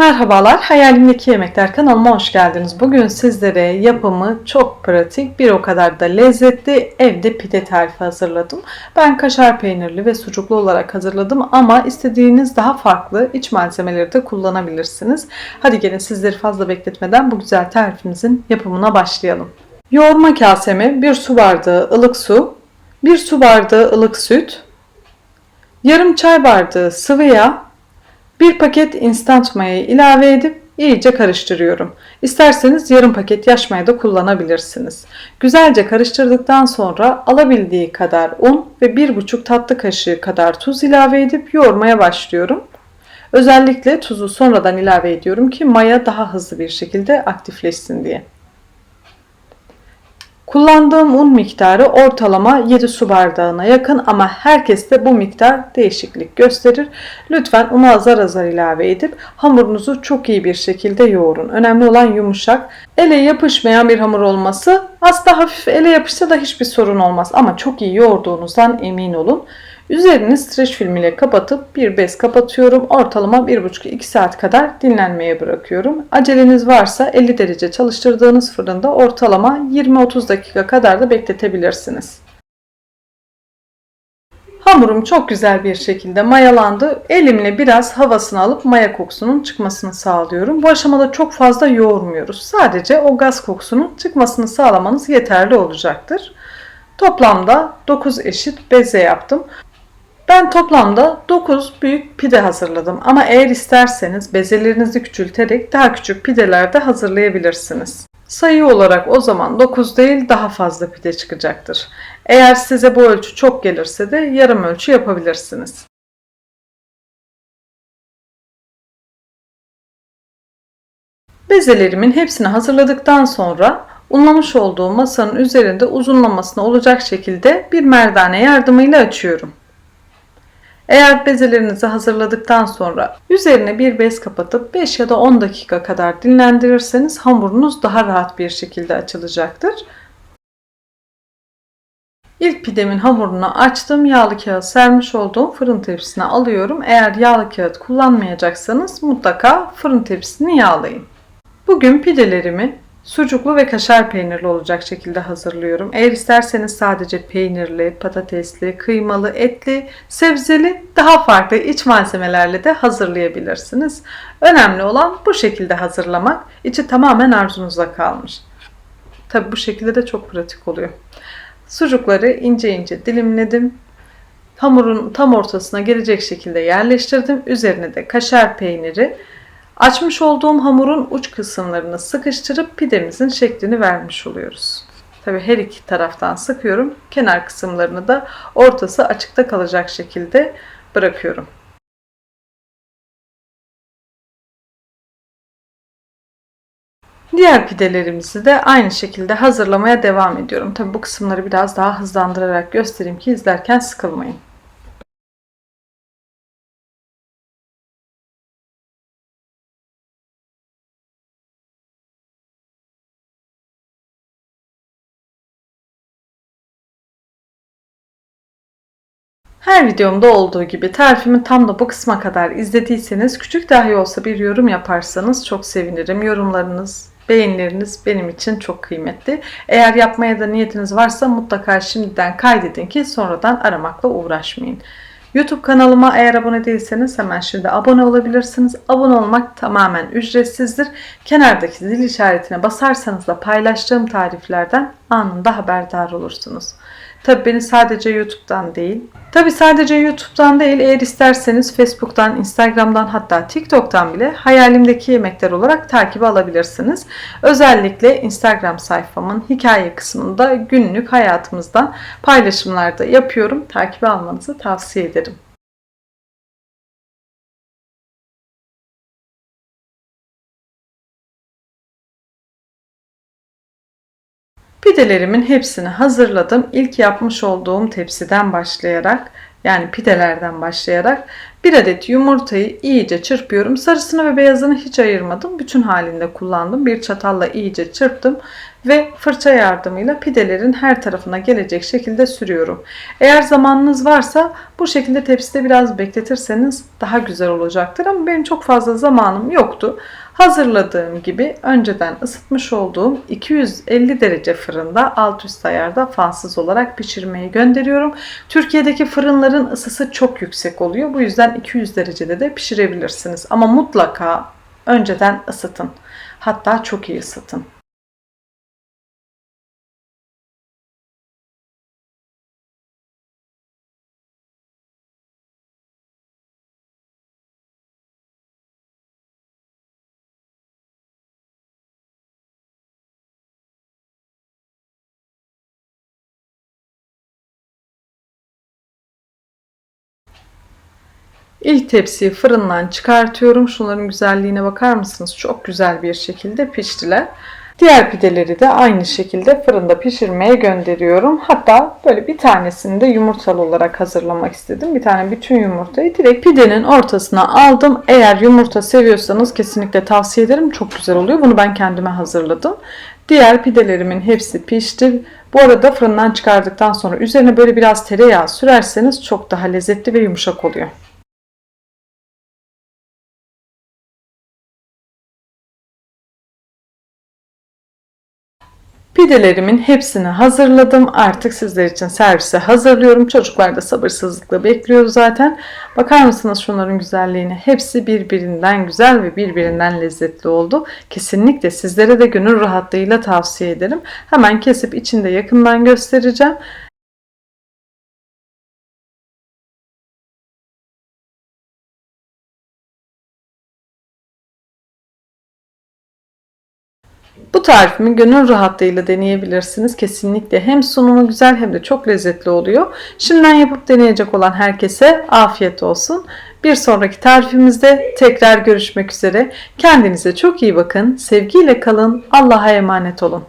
Merhabalar, Hayalimdeki Yemekler kanalıma hoş geldiniz. Bugün sizlere yapımı çok pratik, bir o kadar da lezzetli evde pide tarifi hazırladım. Ben kaşar peynirli ve sucuklu olarak hazırladım ama istediğiniz daha farklı iç malzemeleri de kullanabilirsiniz. Hadi gelin sizleri fazla bekletmeden bu güzel tarifimizin yapımına başlayalım. Yoğurma kaseme 1 su bardağı ılık su, 1 su bardağı ılık süt, yarım çay bardağı sıvı yağ, bir paket instant mayayı ilave edip iyice karıştırıyorum. İsterseniz yarım paket yaş maya da kullanabilirsiniz. Güzelce karıştırdıktan sonra alabildiği kadar un ve 1,5 tatlı kaşığı kadar tuz ilave edip yoğurmaya başlıyorum. Özellikle tuzu sonradan ilave ediyorum ki maya daha hızlı bir şekilde aktifleşsin diye. Kullandığım un miktarı ortalama 7 su bardağına yakın ama herkeste bu miktar değişiklik gösterir. Lütfen unu azar azar ilave edip hamurunuzu çok iyi bir şekilde yoğurun. Önemli olan yumuşak, ele yapışmayan bir hamur olması. Aslında hafif ele yapışsa da hiçbir sorun olmaz ama çok iyi yoğurduğunuzdan emin olun. Üzerini streç film ile kapatıp bir bez kapatıyorum. Ortalama 1,5-2 saat kadar dinlenmeye bırakıyorum. Aceleniz varsa 50 derece çalıştırdığınız fırında ortalama 20-30 dakika kadar da bekletebilirsiniz. Hamurum çok güzel bir şekilde mayalandı. Elimle biraz havasını alıp maya kokusunun çıkmasını sağlıyorum. Bu aşamada çok fazla yoğurmuyoruz. Sadece o gaz kokusunun çıkmasını sağlamanız yeterli olacaktır. Toplamda 9 eşit beze yaptım. Ben toplamda 9 büyük pide hazırladım ama eğer isterseniz bezelerinizi küçülterek daha küçük pideler de hazırlayabilirsiniz. Sayı olarak o zaman 9 değil daha fazla pide çıkacaktır. Eğer size bu ölçü çok gelirse de yarım ölçü yapabilirsiniz. Bezelerimin hepsini hazırladıktan sonra unlamış olduğum masanın üzerinde uzunlamasına olacak şekilde bir merdane yardımıyla açıyorum. Eğer bezelerinizi hazırladıktan sonra üzerine bir bez kapatıp 5 ya da 10 dakika kadar dinlendirirseniz hamurunuz daha rahat bir şekilde açılacaktır. İlk pidemin hamurunu açtım. Yağlı kağıt sermiş olduğum fırın tepsisine alıyorum. Eğer yağlı kağıt kullanmayacaksanız mutlaka fırın tepsisini yağlayın. Bugün pidelerimi Sucuklu ve kaşar peynirli olacak şekilde hazırlıyorum. Eğer isterseniz sadece peynirli, patatesli, kıymalı, etli, sebzeli daha farklı iç malzemelerle de hazırlayabilirsiniz. Önemli olan bu şekilde hazırlamak. İçi tamamen arzunuza kalmış. Tabi bu şekilde de çok pratik oluyor. Sucukları ince ince dilimledim. Hamurun tam ortasına gelecek şekilde yerleştirdim. Üzerine de kaşar peyniri Açmış olduğum hamurun uç kısımlarını sıkıştırıp pidemizin şeklini vermiş oluyoruz. Tabi her iki taraftan sıkıyorum. Kenar kısımlarını da ortası açıkta kalacak şekilde bırakıyorum. Diğer pidelerimizi de aynı şekilde hazırlamaya devam ediyorum. Tabi bu kısımları biraz daha hızlandırarak göstereyim ki izlerken sıkılmayın. Her videomda olduğu gibi tarifimi tam da bu kısma kadar izlediyseniz küçük dahi olsa bir yorum yaparsanız çok sevinirim. Yorumlarınız, beğenileriniz benim için çok kıymetli. Eğer yapmaya da niyetiniz varsa mutlaka şimdiden kaydedin ki sonradan aramakla uğraşmayın. YouTube kanalıma eğer abone değilseniz hemen şimdi abone olabilirsiniz. Abone olmak tamamen ücretsizdir. Kenardaki zil işaretine basarsanız da paylaştığım tariflerden anında haberdar olursunuz. Tabi beni sadece YouTube'dan değil, tabi sadece YouTube'dan değil eğer isterseniz Facebook'tan, Instagram'dan hatta TikTok'tan bile hayalimdeki yemekler olarak takip alabilirsiniz. Özellikle Instagram sayfamın hikaye kısmında günlük hayatımızdan paylaşımlarda yapıyorum. Takip almanızı tavsiye ederim. Pidelerimin hepsini hazırladım. İlk yapmış olduğum tepsiden başlayarak yani pidelerden başlayarak bir adet yumurtayı iyice çırpıyorum. Sarısını ve beyazını hiç ayırmadım. Bütün halinde kullandım. Bir çatalla iyice çırptım. Ve fırça yardımıyla pidelerin her tarafına gelecek şekilde sürüyorum. Eğer zamanınız varsa bu şekilde tepside biraz bekletirseniz daha güzel olacaktır ama benim çok fazla zamanım yoktu. Hazırladığım gibi önceden ısıtmış olduğum 250 derece fırında alt üst ayarda fansız olarak pişirmeyi gönderiyorum. Türkiye'deki fırınların ısısı çok yüksek oluyor. Bu yüzden 200 derecede de pişirebilirsiniz. Ama mutlaka önceden ısıtın. Hatta çok iyi ısıtın. İlk tepsiyi fırından çıkartıyorum. Şunların güzelliğine bakar mısınız? Çok güzel bir şekilde piştiler. Diğer pideleri de aynı şekilde fırında pişirmeye gönderiyorum. Hatta böyle bir tanesini de yumurtalı olarak hazırlamak istedim. Bir tane bütün yumurtayı direkt pidenin ortasına aldım. Eğer yumurta seviyorsanız kesinlikle tavsiye ederim. Çok güzel oluyor. Bunu ben kendime hazırladım. Diğer pidelerimin hepsi pişti. Bu arada fırından çıkardıktan sonra üzerine böyle biraz tereyağı sürerseniz çok daha lezzetli ve yumuşak oluyor. Pidelerimin hepsini hazırladım. Artık sizler için servise hazırlıyorum. Çocuklar da sabırsızlıkla bekliyor zaten. Bakar mısınız şunların güzelliğine? Hepsi birbirinden güzel ve birbirinden lezzetli oldu. Kesinlikle sizlere de gönül rahatlığıyla tavsiye ederim. Hemen kesip içinde yakından göstereceğim. Bu tarifimi gönül rahatlığıyla deneyebilirsiniz. Kesinlikle hem sunumu güzel hem de çok lezzetli oluyor. Şimdiden yapıp deneyecek olan herkese afiyet olsun. Bir sonraki tarifimizde tekrar görüşmek üzere. Kendinize çok iyi bakın. Sevgiyle kalın. Allah'a emanet olun.